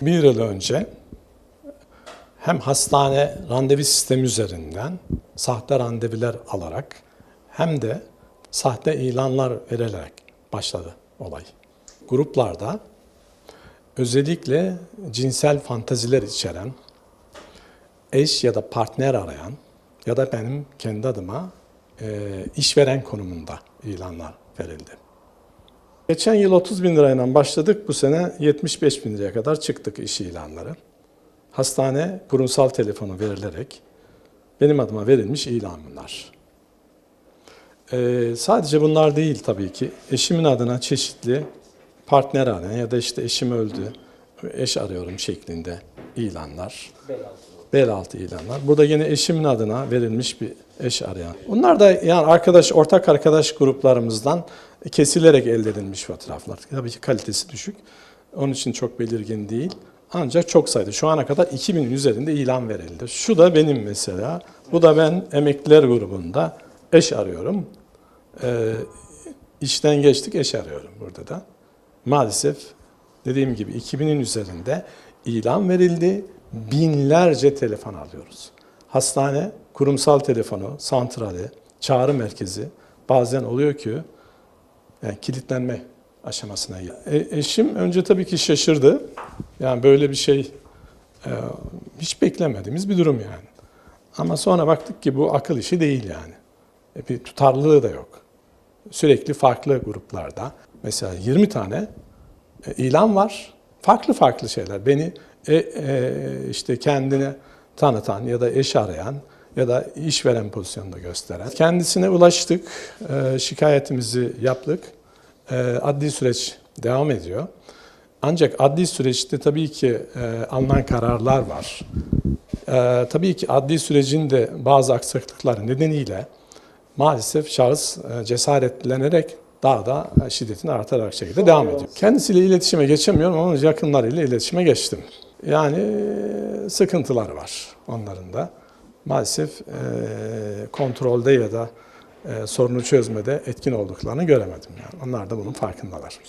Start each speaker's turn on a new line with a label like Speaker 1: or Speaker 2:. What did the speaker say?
Speaker 1: Bir yıl önce hem hastane randevu sistemi üzerinden sahte randevular alarak hem de sahte ilanlar verilerek başladı olay. Gruplarda özellikle cinsel fantaziler içeren eş ya da partner arayan ya da benim kendi adıma e, işveren konumunda ilanlar verildi. Geçen yıl 30 bin lirayla başladık, bu sene 75 bin liraya kadar çıktık iş ilanları. Hastane kurumsal telefonu verilerek benim adıma verilmiş ilan bunlar. Ee, sadece bunlar değil tabii ki. Eşimin adına çeşitli partner arayan ya da işte eşim öldü, eş arıyorum şeklinde ilanlar. Bel altı ilanlar. Burada yine eşimin adına verilmiş bir eş arayan. Bunlar da yani arkadaş, ortak arkadaş gruplarımızdan kesilerek elde edilmiş fotoğraflar. Tabii ki kalitesi düşük. Onun için çok belirgin değil. Ancak çok sayıda. Şu ana kadar 2000'in üzerinde ilan verildi. Şu da benim mesela. Bu da ben emekliler grubunda eş arıyorum. Ee, işten geçtik eş arıyorum burada da. Maalesef dediğim gibi 2000'in üzerinde ilan verildi. Binlerce telefon alıyoruz. Hastane, kurumsal telefonu, santrali, çağrı merkezi bazen oluyor ki yani kilitlenme aşamasına. E, eşim önce tabii ki şaşırdı. Yani böyle bir şey e, hiç beklemediğimiz bir durum yani. Ama sonra baktık ki bu akıl işi değil yani. E, bir tutarlılığı da yok. Sürekli farklı gruplarda. Mesela 20 tane e, ilan var. Farklı farklı şeyler. Beni e, e, işte kendini tanıtan ya da eş arayan ya da işveren pozisyonunda gösteren. Kendisine ulaştık, e, şikayetimizi yaptık. E, adli süreç devam ediyor. Ancak adli süreçte tabii ki e, alınan kararlar var. E, tabii ki adli sürecin de bazı aksaklıkları nedeniyle maalesef şahıs e, cesaretlenerek daha da şiddetin artarak şekilde devam ediyor. Kendisiyle iletişime geçemiyorum ama yakınlarıyla iletişime geçtim. Yani e, sıkıntılar var onların da. Maalesef e, kontrolde ya da e, sorunu çözmede etkin olduklarını göremedim. Yani onlar da bunun farkındalar.